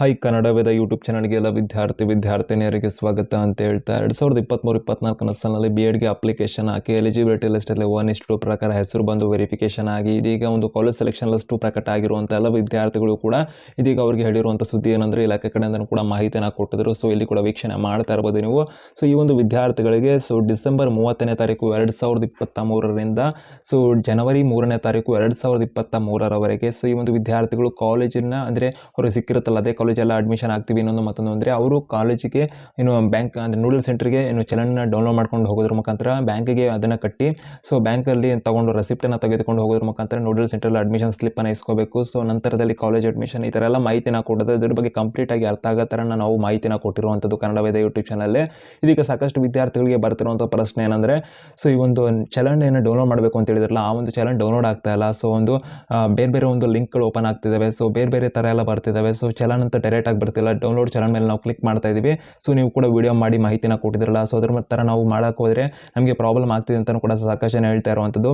Hi Kannada ವೇದ YouTube ಚಾನಲ್ಗೆ ಎಲ್ಲ ವಿದ್ಯಾರ್ಥಿ, ವಿದ್ಯಾರ್ಥಿನಿಯರಿಗೆ ಸ್ವಾಗತ ಅಂತ ಹೇಳ್ತಾ ಎರಡು ಸಾವಿರದ ಇಪ್ಪತ್ತ್ಮೂರು ಇಪ್ಪತ್ನಾಲ್ಕನೇ ಸಾಲಿನಲ್ಲಿ ಬಿ ಎಡ್ಗೆ ಅಪ್ಲಿಕೇಶನ್ ಹಾಕಿ ಎಲಿಜಿಬಿಲಿಟಿ ಲಿಸ್ಟಲ್ಲಿ ಒನ್ ಇಷ್ಟು ಪ್ರಕಾರ ಹೆಸರು ಬಂದು ವೆರಿಫಿಕೇಶನ್ ಆಗಿ, ಇದೀಗ ಒಂದು ಕಾಲೇಜ್ ಸೆಲೆಕ್ಷನ್ ಲಿಸ್ಟು ಪ್ರಕಟ ಆಗಿರುವಂಥ ಎಲ್ಲ ವಿದ್ಯಾರ್ಥಿಗಳು ಕೂಡ ಇದೀಗ ಅವರಿಗೆ ಹೇಳಿರುವಂಥ ಸುದ್ದಿ ಏನಂದರೆ ಇಲಾಖೆ ಕಡೆಯಿಂದ ಕೂಡ ಮಾಹಿತಿಯನ್ನು ಕೊಟ್ಟಿದ್ರು. ಸೊ ಇಲ್ಲಿ ಕೂಡ ವೀಕ್ಷಣೆ ಮಾಡ್ತಾ ಇರ್ಬೋದು ನೀವು. ಸೊ ಈ ಒಂದು ವಿದ್ಯಾರ್ಥಿಗಳಿಗೆ ಸೊ ಡಿಸೆಂಬರ್ ಮೂವತ್ತನೇ ತಾರೀಕು ಎರಡು ಸಾವಿರದ ಇಪ್ಪತ್ತ ಮೂರರಿಂದ ಸೊ ಜನವರಿ ಮೂರನೇ ತಾರೀಕು ಎರಡು ಸಾವಿರದ ಇಪ್ಪತ್ತ ಮೂರರವರೆಗೆ ಸೊ ಈ ಒಂದು ವಿದ್ಯಾರ್ಥಿಗಳು ಕಾಲೇಜಿನ ಅಂದರೆ ಅವರು ಸಿಕ್ಕಿರುತ್ತಲ್ಲ, ಅದೇ ಕಾಲೇಜೆಲ್ಲ ಅಡ್ಮಿಷನ್ ಆಗ್ತೀವಿ ಇನ್ನೊಂದು ಮತ್ತೊಂದು ಅಂದರೆ ಅವರು ಕಾಲೇಜಿಗೆ ಏನು ಬ್ಯಾಂಕ್ ಅಂದರೆ ನೂಡಲ್ ಸೆಂಟ್ರಿಗೆ ಏನು ಚಲನ್ನ ಡೌನ್ಲೋಡ್ ಮಾಡ್ಕೊಂಡು ಹೋಗೋದ್ರ ಮುಖಾಂತರ ಬ್ಯಾಂಕಿಗೆ ಅದನ್ನು ಕಟ್ಟಿ ಸೊ ಬ್ಯಾಂಕಲ್ಲಿ ತಗೊಂಡು ರೆಸಿಪ್ಟನ್ನು ತೆಗೆದುಕೊಂಡು ಹೋಗೋದ್ರ ಮುಖಾಂತರ ನೂಡಲ್ ಸೆಂಟ್ರಲ್ಲಿ ಅಡ್ಮಿಷನ್ ಸ್ಲಿಪ್ಪನ್ನು ಇಸ್ಕೋಬೇಕು. ಸೊ ನಂತರದಲ್ಲಿ ಕಾಲೇಜ್ ಅಡ್ಮಿಷನ್ ಈ ಥರ ಎಲ್ಲ ಮಾಹಿತಿನ ಕೊಡೋದು, ಇದ್ರ ಬಗ್ಗೆ ಕಂಪ್ಲೀಟಾಗಿ ಅರ್ಥ ಆಗೋ ಥರ ನಾವು ಮಾಹಿತಿನ ಕೊಟ್ಟಿರುವಂಥದ್ದು ಕನ್ನಡ ವೇದ ಯೂಟ್ಯೂಬ್ ಚಾನಲ್ಲೇ ಇದೀಗ ಸಾಕಷ್ಟು ವಿದ್ಯಾರ್ಥಿಗಳಿಗೆ ಬರ್ತಿರುವಂಥ ಪ್ರಶ್ನೆ ಏನಂದರೆ ಸೊ ಈ ಒಂದು ಚಲನ್ ಏನು ಡೌನ್ಲೋಡ್ ಮಾಡಬೇಕು ಅಂತ ಹೇಳಿದ್ರಲ್ಲ, ಆ ಒಂದು ಚಲನ್ ಡೌನ್ಲೋಡ್ ಆಗ್ತಾ ಇಲ್ಲ. ಸೊ ಒಂದು ಬೇರೆ ಬೇರೆ ಒಂದು ಲಿಂಕ್ಗಳು ಓಪನ್ ಆಗ್ತಿದ್ದಾವೆ. ಸೊ ಬೇರೆ ಬೇರೆ ಥರ ಎಲ್ಲ ಬರ್ತಿದ್ದಾವೆ. ಸೊ ಚಲನ್ ಅಂತ ಡೈರೆಕ್ಟ್ ಆಗಿ ಬರ್ತಿಲ್ಲ. ಡೌನ್ಲೋಡ್ ಚಾನಲ್ ಮೇಲೆ ನಾವು ಕ್ಲಿಕ್ ಮಾಡ್ತಾ ಇದ್ದೀವಿ ಸೊ ನೀವು ಕೂಡ ವೀಡಿಯೋ ಮಾಡಿ ಮಾಹಿತಿನ ಕೊಟ್ಟಿದ್ರಲ್ಲ ಸೊ ಅದ್ರ ಥರ ನಾವು ಮಾಡೋಕೆ ಹೋದರೆ ನಮಗೆ ಪ್ರಾಬ್ಲಮ್ ಆಗ್ತಿದೆ ಅಂತಲೂ ಕೂಡ ಸಾಕಷ್ಟು ಹೇಳ್ತಾ ಇರುವಂಥದ್ದು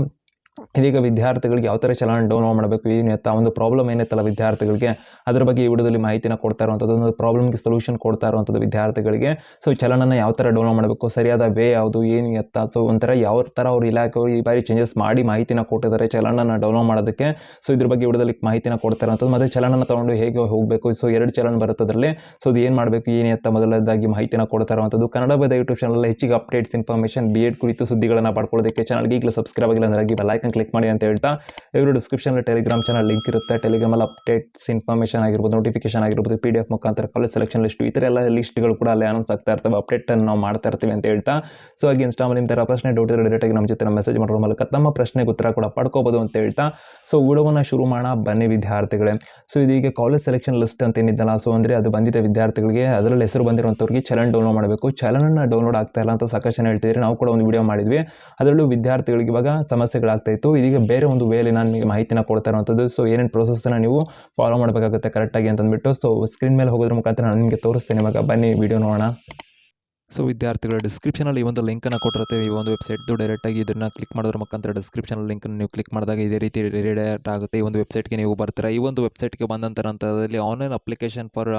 ಇದೀಗ ವಿದ್ಯಾರ್ಥಿಗಳಿಗೆ ಯಾವ ಥರ ಚಲನ ಡೌನ್ಲೋಡ್ ಮಾಡಬೇಕು, ಏನು ಎತ್ತ, ಒಂದು ಪ್ರಾಬ್ಲಮ್ ಏನೈತಲ್ಲ ವಿದ್ಯಾರ್ಥಿಗಳಿಗೆ, ಅದ್ರ ಬಗ್ಗೆ ಈ ವಿಡಿಯೋದಲ್ಲಿ ಮಾಹಿತಿನ ಕೊಡ್ತಾ ಇರುವಂಥದ್ದು ಒಂದು ಪ್ರಾಬ್ಲಮ್ಗೆ ಸೊಲ್ಯೂಷನ್ ಕೊಡ್ತಾ ಇರುವಂಥದ್ದು ವಿದ್ಯಾರ್ಥಿಗಳಿಗೆ. ಸೊ ಚಲನನ ಯಾವ ಥರ ಡೌನ್ಲೋಡ್ ಮಾಡಬೇಕು, ಸರಿಯಾದ ವೇ ಯಾವುದು, ಏನು ಎತ್ತ ಸೊ ಒಂಥರ ಯಾವ ಥರ ಅವ್ರ ಇಲಾಖೆಯವರು ಈ ಬಾರಿ ಚೇಂಜಸ್ ಮಾಡಿ ಮಾಹಿತಿನ ಕೊಟ್ಟಿದ್ದಾರೆ ಚಲನನ ಡೌನ್ಲೋಡ್ ಮಾಡೋದಕ್ಕೆ. ಸೊ ಇದ್ರ ಬಗ್ಗೆ ವಿಡಿಯೋದಲ್ಲಿ ಮಾಹಿತಿನ ಕೊಡ್ತಾ ಇರುವಂಥದ್ದು ಮತ್ತು ಚಲನನ ತೊಗೊಂಡು ಹೇಗೆ ಹೋಗಬೇಕು ಸೊ ಎರಡು ಚಲನ ಬರುತ್ತೆ ಸೊ ಅದು ಏನು ಮಾಡಬೇಕು, ಏನು ಎತ್ತ ಮೊದಲನೇದಾಗಿ ಮಾಹಿತಿನ ಕೊಡ್ತಾ ಇರುವಂಥದ್ದು ಕನ್ನಡ ಬದ ಯೂಟ್ಯೂಬ್ ಚಾನಲ್ ಹೆಚ್ಚಿಗೆ ಅಪ್ಡೇಟ್ಸ್ ಇನ್ಫಾರ್ಮೇಷನ್ ಬಿ ಎಡ್ ಕುರಿತು ಸುದ್ದಿಗಳನ್ನು ಪಡ್ಕೊಳ್ಳೋದಕ್ಕೆ ಚಾನಲ್ಗೆ ಈಗಲೇ ಸಬ್ಸ್ಕ್ರೈಬ್ ಆಗಿಲ್ಲ ಅಂದರೆ ಬೆಲ್ಲೈಕನ್ ಕ್ಲಿಕ್ ಮಾಡಿ ಅಂತ ಹೇಳ್ತಾ, ಇವರು ಡಿಸ್ಕ್ರಿಪ್ಷನಲ್ಲಿ ಟೆಲಿಗ್ರಾಮ್ ಚಾನಲ್ ಲಿಂಕ್ ಇರುತ್ತೆ. ಟೆಲಿಗ್ರಾಮಲ್ಲಿ ಅಪ್ಡೇಟ್ಸ್ ಇನ್ಫಾರ್ಮೇಷನ್ ಆಗಿರ್ಬೋದು ನೋಟಿಫಿಕೇಶನ್ ಆಗಿರ್ಬೋದು ಪಿ ಡಿ ಎಫ್ ಮುಖಾಂತರ ಕಾಲೇಜ್ ಸೆಲೆಕ್ಷನ್ ಲಿಸ್ಟ್ ಈ ಥರ ಎಲ್ಲ ಲಿಸ್ಟ್ಗಳು ಕೂಡ ಅಲ್ಲಿ ಅನೌನ್ಸ್ ಆಗ್ತಾ ಇರ್ತವೆ. ಅಪ್ಡೇಟನ್ನು ನಾವು ಮಾಡ್ತಾ ಇರ್ತೀವಿ ಅಂತ ಹೇಳ್ತಾ. ಸೊ ಹಾಗೆ ಇನ್ಸ್ಟಾಮಲ್ಲಿ ನಿಮ್ಮ ಪ್ರಶ್ನೆ ಡೌಟ್ ಡೈರೆಕ್ಟಾಗಿ ನಮ್ಮ ಜೊತೆ ಮೆಸೇಜ್ ಮಾಡೋ ಮೂಲಕ ತಮ್ಮ ಪ್ರಶ್ನೆಗೆ ಉತ್ತರ ಕೂಡ ಪಡ್ಕೋಬೋದು ಅಂತ ಹೇಳ್ತಾ. ಸೊ ವಿಡಿಯೋವನ್ನು ಶುರು ಮಾಡೋಣ. ಬನ್ನಿ ವಿದ್ಯಾರ್ಥಿಗಳೇ. ಸೊ ಇದೀಗ ಕಾಲೇಜ್ ಸೆಲೆಕ್ಷನ್ ಲಿಸ್ಟ್ ಅಂತ ಏನಿದ್ದಲ್ಲ ಸೊ ಅಂದರೆ ಅದು ಬಂದಿದ್ದ ವಿದ್ಯಾರ್ಥಿಗಳಿಗೆ. ಅದರಲ್ಲಿ ಹೆಸರು ಬಂದಿರುವಂಥವ್ರಿಗೆ ಚಲನ್ ಡೌನ್ಲೋಡ್ ಮಾಡಬೇಕು. ಚಲನನ್ನು ಡೌನ್ಲೋಡ್ ಆಗ್ತಾ ಇಲ್ಲ ಅಂತ ಸಾಕಷ್ಟು ಹೇಳ್ತಿದ್ರೆ ನಾವು ಕೂಡ ಒಂದು ವಿಡಿಯೋ ಮಾಡಿದ್ವಿ. ಅದರಲ್ಲೂ ವಿದ್ಯಾರ್ಥಿಗಳಿಗೆ ಇವಾಗ ಸಮಸ್ಯೆಗಳಾಗ್ತಾ ಇತ್ತು ಇದೀಗ ಬೇರೆ ಒಂದು ವೇಲಿ ನಾನು ನಿಮಗೆ ಮಾಹಿತಿನ ಕೊಡ್ತಾ ಇರುವಂಥದ್ದು ಸೊ ಏನೇನು ಪ್ರೊಸೆಸ್ನ ನೀವು ಫಾಲೋ ಮಾಡಬೇಕಾಗುತ್ತೆ ಕರೆಕ್ಟಾಗಿ ಅಂತಂದ್ಬಿಟ್ಟು. ಸೊ ಸ್ಕ್ರೀನ್ ಮೇಲೆ ಹೋಗೋದ್ರ ಮುಖಾಂತರ ನಾನು ನಿಮಗೆ ತೋರಿಸ್ತೇನೆ. ಇವಾಗ ಬನ್ನಿ ವಿಡಿಯೋ ನೋಡೋಣ. ಸೊ ವಿದ್ಯಾರ್ಥಿಗಳ ಡಿಸ್ಕ್ರಿಪ್ಷನಲ್ಲಿ ಈ ಒಂದು ಲಿಂಕನ್ನು ಕೊಟ್ಟಿರ್ತೇವೆ ಈ ಒಂದು ವೆಬ್ಸೈಟ್ದು ಡೈರೆಕ್ಟಾಗಿ ಇದನ್ನು ಕ್ಲಿಕ್ ಮಾಡೋದ್ರ ಮುಖಾಂತರ ಡಿಸ್ಕ್ರಿಪ್ಷನ್ ಲಿಂಕನ್ನು ನೀವು ಕ್ಲಿಕ್ ಮಾಡಿದಾಗ ಇದೇ ರೀತಿ ರಿಡೈರೆಕ್ಟ್ ಆಗುತ್ತೆ. ಈ ಒಂದು ವೆಬ್ಸೈಟ್ಗೆ ನೀವು ಬರ್ತೀರಾ. ಈ ಒಂದು ವೆಬ್ಸೈಟ್ಗೆ ಬಂದಂಥ ನಂತರದಲ್ಲಿ online application for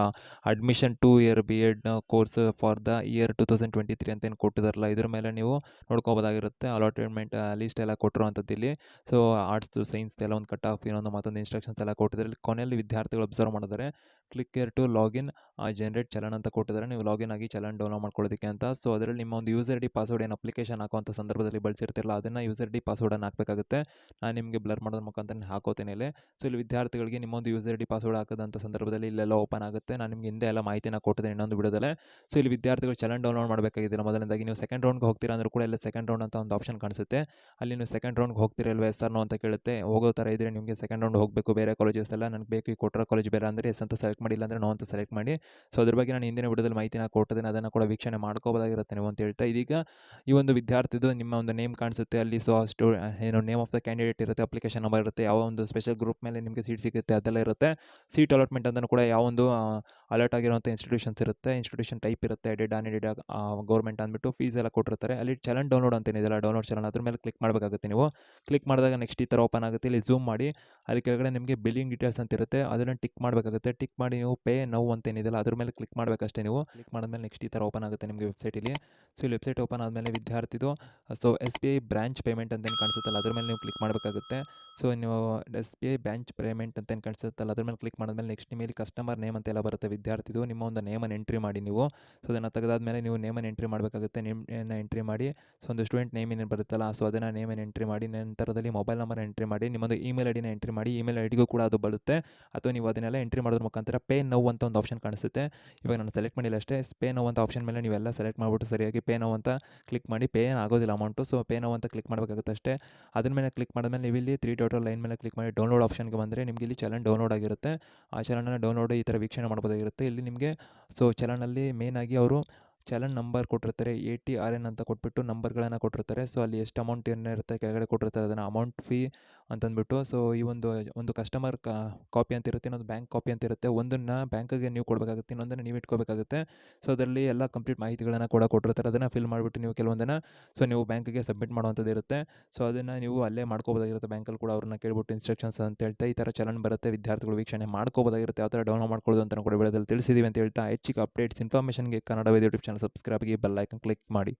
admission two year B Ed course for the year two thousand twenty three ಅಂತ ಏನು ಕೊಟ್ಟಿದಾರಲ್ಲ, ಇದ್ರ ಮೇಲೆ ನೀವು ನೋಡ್ಕೋಬೋದಾಗಿರುತ್ತೆ. ಅಲಾಟ್ಮೆಂಟ್ ಲೀಸ್ಟ್ ಎಲ್ಲ ಕೊಟ್ಟಿರುವಂಥದ್ದು ಇಲ್ಲಿ. ಸೊ ಆರ್ಟ್ಸ್ ಸೈನ್ಸ್ ಎಲ್ಲ ಒಂದು ಕಟ್ ಆಫ್ ಇನ್ನೊಂದು ಮತ್ತೊಂದು ಇನ್ಸ್ಟ್ರಕ್ಷನ್ಸ್ ಎಲ್ಲ ಕೊಟ್ಟಿದ್ದಾರೆ. ಇಲ್ಲಿ ಕೊನೆಯಲ್ಲಿ ವಿದ್ಯಾರ್ಥಿಗಳು ಅಬ್ಸರ್ವ್ ಮಾಡಿದ್ದಾರೆ. Click here to login generate challan ಅಂತ ಕೊಟ್ಟಿದ್ದಾರೆ. ನೀವು ಲಾಗಿನ್ ಆಗಿ ಚಲನ್ ಡೌನ್ಲೋಡ್ ಮಾಡ್ಕೊಳ್ಳೋದಕ್ಕೆ ಅಂತ. ಸೊ ಅದರಲ್ಲಿ ನಿಮ್ಮ ಒಂದು ಯೂಸರ್ ಡಿ ಪಾಸ್ವರ್ಡ್ ಏನು ಅಪ್ಲಿಕೇಶನ್ ಹಾಕುವಂಥ ಸಂದರ್ಭದಲ್ಲಿ ಬಳಸಿರ್ತಿರಲ್ಲ, ಅದನ್ನು ಯೂಸರ್ ಡಿ ಪಾಸ್ವರ್ಡನ್ನು ಹಾಕಬೇಕಾಗುತ್ತೆ. ನಾನು ನಿಮಗೆ ಬ್ಲರ್ ಮಾಡೋದ್ರ ಮುಖಾಂತರ ಹಾಕೋತೇನೆ ಇಲ್ಲಿ. ಸೊ ಇಲ್ಲಿ ವಿದ್ಯಾರ್ಥಿಗಳಿಗೆ ನಿಮ್ಮೊಂದು ಯೂಸರ್ ಡಿ ಪಾಸ್ವರ್ಡ್ ಹಾಕದಂಥ ಸಂದರ್ಭದಲ್ಲಿ ಇಲ್ಲೆಲ್ಲ ಓಪನ್ ಆಗುತ್ತೆ. ನಾನು ನಿಮಗೆ ಹಿಂದೆ ಎಲ್ಲ ಮಾಹಿತಿನ ಕೊಟ್ಟಿದ್ದೀನಿ ಇನ್ನೊಂದು ಬಿಡೋದಲ್ಲೇ. ಸೊ ಇಲ್ಲಿ ವಿದ್ಯಾರ್ಥಿಗಳು ಚಲನ್ ಡೌನ್ಲೋಡ್ ಮಾಡಬೇಕಾಗಿದ್ದಿಲ್ಲ ಮೊದಲನೇದಾಗಿ ನೀವು ಸೆಕೆಂಡ್ ರೌಂಡ್ಗೆ ಹೋಗ್ತೀರಾ ಅಂದರೂ ಕೂಡ ಇಲ್ಲ ಸೆಕೆಂಡ್ ರೌಂಡ್ ಅಂತ ಒಂದು ಆಪ್ಷನ್ ಕಾಣಿಸುತ್ತೆ. ಅಲ್ಲಿ ನೀವು ಸೆಕೆಂಡ್ ರೌಂಡ್ಗೆ ಹೋಗ್ತಿರಲ್ವ ಎಸ್ ನೋ ಅಂತ ಕೇಳುತ್ತೆ. ಹೋಗೋ ಥರ ಇದ್ದರೆ ನಿಮಗೆ ಸೆಕೆಂಡ್ ರೌಂಡ್ ಹೋಗಬೇಕು. ಬೇರೆ ಕಾಲೇಜಸ್ ಎಲ್ಲ ನನಗೆ ಬೇಕು. ಈ ಕೊಟ್ಟರೋ ಕಾಲೇಜ್ ಬೇರೆ ಅಂದರೆ ಎಸ್ ಅಂತ ಸೆಲೆಕ್ಟ್ ಮಾಡಿಲ್ಲ ಅಂದರೆ ನೋ ಅಂತ ಸೆಲೆಕ್ಟ್ ಮಾಡಿ. ಸೊ ಅದ್ರ ಬಗ್ಗೆ ನಾನು ಹಿಂದಿನ ವಿಡಿಯೋದಲ್ಲಿ ಮಾಹಿತಿನ ಕೊಟ್ಟಿದ್ದೀನಿ. ಅದನ್ನು ಕೂಡ ವೀಕ್ಷಣೆ ಮಾಡ್ಕೋಬೋದಾಗಿರುತ್ತೆ ನೀವು ಅಂತ ಹೇಳ್ತಾ ಇದೀಗ. ಈ ಒಂದು ವಿದ್ಯಾರ್ಥಿದು ನಿಮ್ಮ ಒಂದು ನೇಮ್ ಕಾಣಿಸುತ್ತೆ, ಅಲ್ಲಿ ಸೊ ಸ್ಟೂ ಏನು ನೇಮ್ ಆಫ್ ದ ಕ್ಯಾಂಡಿಡೇಟ್ ಇರುತ್ತೆ, ಅಪ್ಲಿಕೇಶನ್ ನಂಬರ್ ಇರುತ್ತೆ, ಯಾವ ಒಂದು ಸ್ಪೆಷಲ್ ಗ್ರೂಪ್ ಮೇಲೆ ನಿಮಗೆ ಸೀಟ್ ಸಿಗುತ್ತೆ ಅದೆಲ್ಲ ಇರುತ್ತೆ. ಸೀಟ್ ಅಲಾಟ್ಮೆಂಟ್ ಅಂತಲೂ ಕೂಡ ಯಾವ ಒಂದು ಅಲರ್ಟ್ ಆಗಿರುವಂಥ ಇನ್ಸ್ಟಿಟ್ಯೂಷನ್ಸ್ ಇರುತ್ತೆ. ಇನ್ಸ್ಟಿಟ್ಯೂಷನ್ ಟೈಪ್ ಇರುತ್ತೆ. ಎಡಿಡ್ ಆನ್ ಎಡಿಡ್ ಗೌರ್ಮೆಂಟ್ ಅಂದ್ಬಿಟ್ಟು ಫೀಸ್ ಎಲ್ಲ ಕೊಟ್ಟಿರ್ತಾರೆ. ಅಲ್ಲಿ ಚಲನ್ ಡೌನ್ಲೋಡ್ ಅಂತ ಏನಿದೆಲ್ಲ ಡೌನ್ಲೋಡ್ ಚಲನ್ ಅದ್ರ ಮೇಲೆ ಕ್ಲಿಕ್ ಮಾಡಬೇಕಾಗುತ್ತೆ ನೀವು. ಕ್ಲಿಕ್ ಮಾಡಿದಾಗ ನೆಕ್ಸ್ಟ್ ಈ ಥರ ಓಪನ್ ಆಗುತ್ತೆ. ಇಲ್ಲಿ ಝೂಮ್ ಮಾಡಿ. ಅಲ್ಲಿ ಕೆಳಗಡೆ ನಿಮಗೆ ಬಿಲ್ಲಿಂಗ್ ಡೀಟೇಲ್ಸ್ ಅಂತ ಇರುತ್ತೆ. ಅದನ್ನು ಟಿಕ್ ಮಾಡಬೇಕಾಗುತ್ತೆ. ಟಿಕ್ ಮಾಡಿ ನೀವು ಪೇ ನೋವು ಅಂತ ಏನಿದೆಲ್ಲ ಅದ್ರ ಮೇಲೆ ಕ್ಲಿಕ್ ಮಾಡಬೇಕಷ್ಟೇ ನೀವು. ಕ್ಲಿಕ್ ಮಾಡಿದ್ಮೇಲೆ ನೆಕ್ಸ್ಟ್ ಈ ಥರ ಓಪನ್ ಆಗುತ್ತೆ ನಿಮಗೆ ವೆಬ್ಸೈಟಲ್ಲಿ ಸೊ ಇಲ್ಲಿ ವೆಬ್ಸೈಟ್ ಓಪನ್ ಆದಮೇಲೆ ವಿದ್ಯಾರ್ಥಿದು, so S B I branch payment ಅಂತೇನು ಕಾಣಿಸುತ್ತಲ್ಲ, ಅದ್ರ ಮೇಲೆ ನೀವು ಕ್ಲಿಕ್ ಮಾಡಬೇಕಾಗುತ್ತೆ. ಸೊ ನೀವು S B I branch payment ಅಂತೇನು ಕಾಣಿಸುತ್ತಲ್ಲ, ಅದ್ರ ಮೇಲೆ ಕ್ಲಿಕ್ ಮಾಡಿದ್ಮೇಲೆ ನೆಕ್ಸ್ಟ್ ನಿಮಗೆ ಕಸ್ಟಮರ್ ನೇಮ್ ಅಂತೆಲ್ಲ ಬರುತ್ತೆ. ವಿದ್ಯಾರ್ಥಿದು ನಿಮ್ಮ ಒಂದು ನೇಮನ್ನು ಎಂಟ್ರಿ ಮಾಡಿ ನೀವು. ಸೊ ಅದನ್ನು ತೆಗೆದಾದ್ಮೇಲೆ ನೀವು ನೇಮನ್ನು ಎಂಟ್ರಿ ಮಾಡಬೇಕಾಗುತ್ತೆ. ನೇಮನ್ನು ಎಂಟ್ರಿ ಮಾಡಿ, ಸೊ ಒಂದು ಸ್ಟೂಡೆಂಟ್ ನೇಮ್ ಏನೇನು ಬರುತ್ತಲ್ಲ, ಸೊ ಅದನ್ನು ನೇಮನ್ನು ಎಂಟ್ರಿ ಮಾಡಿ, ನಂತರದಲ್ಲಿ ಮೊಬೈಲ್ ನಂಬರ್ ಎಂಟ್ರಿ ಮಾಡಿ, ನಿಮ್ಮೊಂದು ಇಮೇಲ್ ಐ ಡಿನ ಎಂಟ್ರಿ ಮಾಡಿ, ಇಮೇಲ್ ಐ ಡಿಗೂ ಕೂಡ ಅದು ಬರುತ್ತೆ. ಅಥವಾ ನೀವು ಅದನ್ನೆಲ್ಲ ಎಂಟ್ರಿ ಮಾಡೋದ್ರ ಮುಖಾಂತರ ಪೇ ನೋವು ಅಂತ ಒಂದು ಆಪ್ಷನ್ ಕಾಣಿಸುತ್ತೆ. ಇವಾಗ ನಾನು ಸೆಲೆಕ್ಟ್ ಮಾಡಿಲ್ಲ ಅಷ್ಟೇ. ಪೇ ನೋವು ಅಂತ ಆಪ್ಷನ್ ಮೇಲೆ ನೀವೆಲ್ಲ ಸೆಲೆಕ್ಟ್ ಮಾಡಿಬಿಟ್ಟು ಸರಿಯಾಗಿ ಪೇ ನೋವು ಅಂತ ಕ್ಲಿಕ್ ಮಾಡಿ ಪೇ ಆಗೋದಿಲ್ಲ ಅಮೌಂಟು ಸೊ ಪೇ ನೋವು ಅಂತ ಕ್ಲಿಕ್ ಮಾಡಬೇಕಾಗುತ್ತೆ ಅಷ್ಟೇ. ಅದ್ರ ಮೇಲೆ ಕ್ಲಿಕ್ ಮಾಡಿದ್ಮೇಲೆ ನೀವು ಇಲ್ಲಿ ತ್ರೀ ಡಾಟರ್ ಲೈನ್ ಮೇಲೆ ಕ್ಲಿಕ್ ಮಾಡಿ ಡೌನ್ಲೋಡ್ ಆಪ್ಷನ್ಗೆ ಬಂದರೆ ನಿಮಗೆ ಇಲ್ಲಿ ಚಲನ್ ಡೌನ್ಲೋಡ್ ಆಗಿರುತ್ತೆ. ಆ ಚಲನನ್ನು ಡೌನ್ಲೋಡ್ ಈ ಥರ ವೀಕ್ಷಣೆ ಮಾಡ್ಬೋದಾಗಿರುತ್ತೆ. ಇಲ್ಲಿ ನಿಮಗೆ ಸೊ ಚಲನಲ್ಲಿ ಮೇನ್ ಆಗಿ ಅವರು ಚಲನ್ ನಂಬರ್ ಕೊಟ್ಟಿರ್ತಾರೆ ಎ ಟಿ ಆರ್ ಎನ್ ಅಂತ ಕೊಟ್ಬಿಟ್ಟು ನಂಬರ್ಗಳನ್ನು ಕೊಟ್ಟಿರ್ತಾರೆ. ಸೊ ಅಲ್ಲಿ ಎಷ್ಟು ಅಮೌಂಟ್ ಏನಿರುತ್ತೆ ಕೆಳಗಡೆ ಕೊಟ್ಟಿರ್ತಾರೆ, ಅದನ್ನು ಅಮೌಂಟ್ ಫೀ ಅಂತಂದ್ಬಿಟ್ಟು ಸೊ ಈ ಒಂದು ಒಂದು ಕಸ್ಟಮರ್ ಕಾಪಿ ಅಂತ ಇರುತ್ತೆ, ಇನ್ನೊಂದು ಬ್ಯಾಂಕ್ ಕಾಪಿ ಅಂತ ಇರುತ್ತೆ. ಒಂದನ್ನು ಬ್ಯಾಂಕಿಗೆ ನೀವು ಕೊಡಬೇಕಾಗುತ್ತೆ, ಇನ್ನೊಂದನ್ನು ನೀವು ಇಟ್ಕೋಬೇಕಾಗುತ್ತೆ. ಸೊ ಅದರಲ್ಲಿ ಎಲ್ಲ ಕಂಪ್ಲೀಟ್ ಮಾಹಿತಿಗಳನ್ನು ಕೂಡ ಕೊಟ್ಟಿರ್ತಾರೆ. ಅದನ್ನು ಫಿಲ್ ಮಾಡಿಬಿಟ್ಟು ನೀವು ಕೆಲವೊಂದನ್ನು ಸೊ ನೀವು ಬ್ಯಾಂಕಿಗೆ ಸಬ್ಮಿಟ್ ಮಾಡುವಂಥದ್ದು ಇರುತ್ತೆ. ಸೊ ಅದನ್ನು ನೀವು ಅಲ್ಲೇ ಮಾಡ್ಕೋಬೋದಾಗಿರುತ್ತೆ ಬ್ಯಾಂಕಲ್ಲಿ ಕೂಡ ಅವ್ರನ್ನ ಕೇಳ್ಬಿಟ್ಟು ಇನ್ಸ್ಟ್ರಕ್ಷನ್ಸ್ ಅಂತ ಹೇಳ್ತಾ, ಈ ಥರ ಚಲನ್ ಬರುತ್ತೆ. ವಿದ್ಯಾರ್ಥಿಗಳು ವೀಕ್ಷಣೆ ಮಾಡ್ಕೋಬೋದಾಗಿರುತ್ತೆ, ಯಾವ ಥರ ಡೌನ್ಲೋಡ್ ಮಾಡ್ಕೊಳ್ಳೋದು ಅಂತ ಕೂಡ ಬೆಳೆದಲ್ಲಿ ತಿಳಿಸಿದ್ದೀವಿ ಅಂತ ಹೇಳ್ತಾ, ಹೆಚ್ಚಿಗೆ ಅಪ್ಡೇಟ್ಸ್ ಇನ್ಫಾರ್ಮೇಷನ್ಗೆ ಕನ್ನಡ ಯೂಟ್ಯೂಬ್ ಚಾನಲ್ ಸಬ್ಸ್ಕ್ರೈಬ್ಗೆ ಬೆಲ್ ಐಕನ್ ಕ್ಲಿಕ್ ಮಾಡಿ.